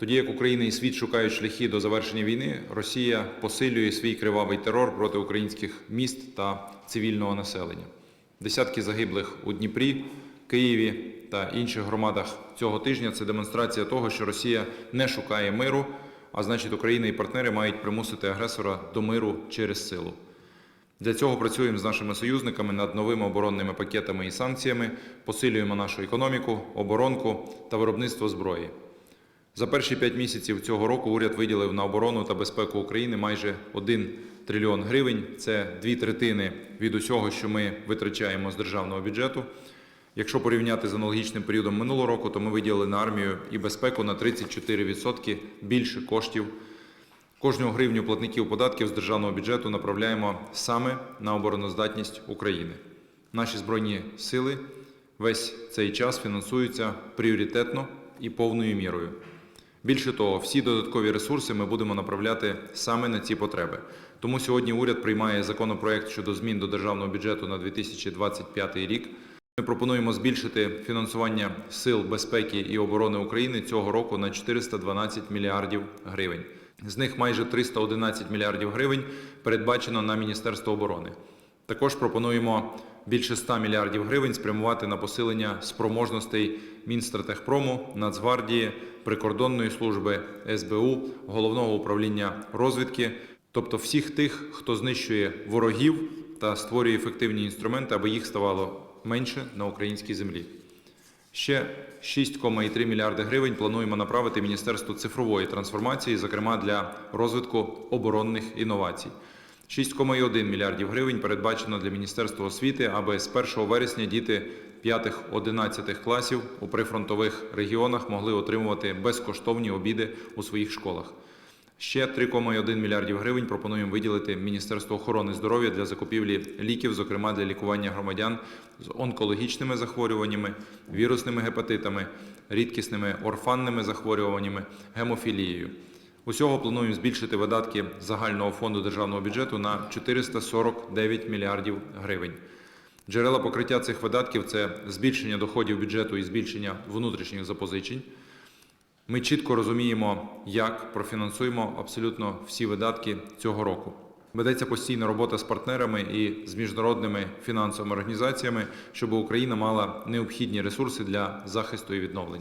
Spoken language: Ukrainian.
Тоді як Україна і світ шукають шляхи до завершення війни, Росія посилює свій кривавий терор проти українських міст та цивільного населення. Десятки загиблих у Дніпрі, Києві та інших громадах цього тижня це демонстрація того, що Росія не шукає миру, а значить, Україна і партнери мають примусити агресора до миру через силу. Для цього працюємо з нашими союзниками над новими оборонними пакетами і санкціями, посилюємо нашу економіку, оборонку та виробництво зброї. За перші п'ять місяців цього року уряд виділив на оборону та безпеку України майже 1 трильйон гривень. Це дві третини від усього, що ми витрачаємо з державного бюджету. Якщо порівняти з аналогічним періодом минулого року, то ми виділили на армію і безпеку на 34% більше коштів. Кожну гривню платників податків з державного бюджету направляємо саме на обороноздатність України. Наші збройні сили весь цей час фінансуються пріоритетно і повною мірою. Більше того, всі додаткові ресурси ми будемо направляти саме на ці потреби. Тому сьогодні уряд приймає законопроект щодо змін до державного бюджету на 2025 рік. Ми пропонуємо збільшити фінансування сил безпеки і оборони України цього року на 412 мільярдів гривень. З них майже 311 мільярдів гривень передбачено на Міністерство оборони. Також пропонуємо більше 100 мільярдів гривень спрямувати на посилення спроможностей Мінстратегпрому, Нацгвардії, прикордонної служби, СБУ, головного управління розвідки, тобто всіх тих, хто знищує ворогів та створює ефективні інструменти, аби їх ставало менше на українській землі. Ще 6,3 мільярди гривень плануємо направити Міністерству цифрової трансформації, зокрема для розвитку оборонних інновацій. 6,1 мільярдів гривень передбачено для Міністерства освіти, аби з 1 вересня діти 5-11 класів у прифронтових регіонах могли отримувати безкоштовні обіди у своїх школах. Ще 3,1 мільярдів гривень пропонуємо виділити Міністерству охорони здоров'я для закупівлі ліків, зокрема для лікування громадян з онкологічними захворюваннями, вірусними гепатитами, рідкісними орфанними захворюваннями, гемофілією. Усього плануємо збільшити видатки загального фонду державного бюджету на 449 мільярдів гривень. Джерела покриття цих видатків це збільшення доходів бюджету і збільшення внутрішніх запозичень. Ми чітко розуміємо, як профінансуємо абсолютно всі видатки цього року. Ведеться постійна робота з партнерами і з міжнародними фінансовими організаціями, щоб Україна мала необхідні ресурси для захисту і відновлення.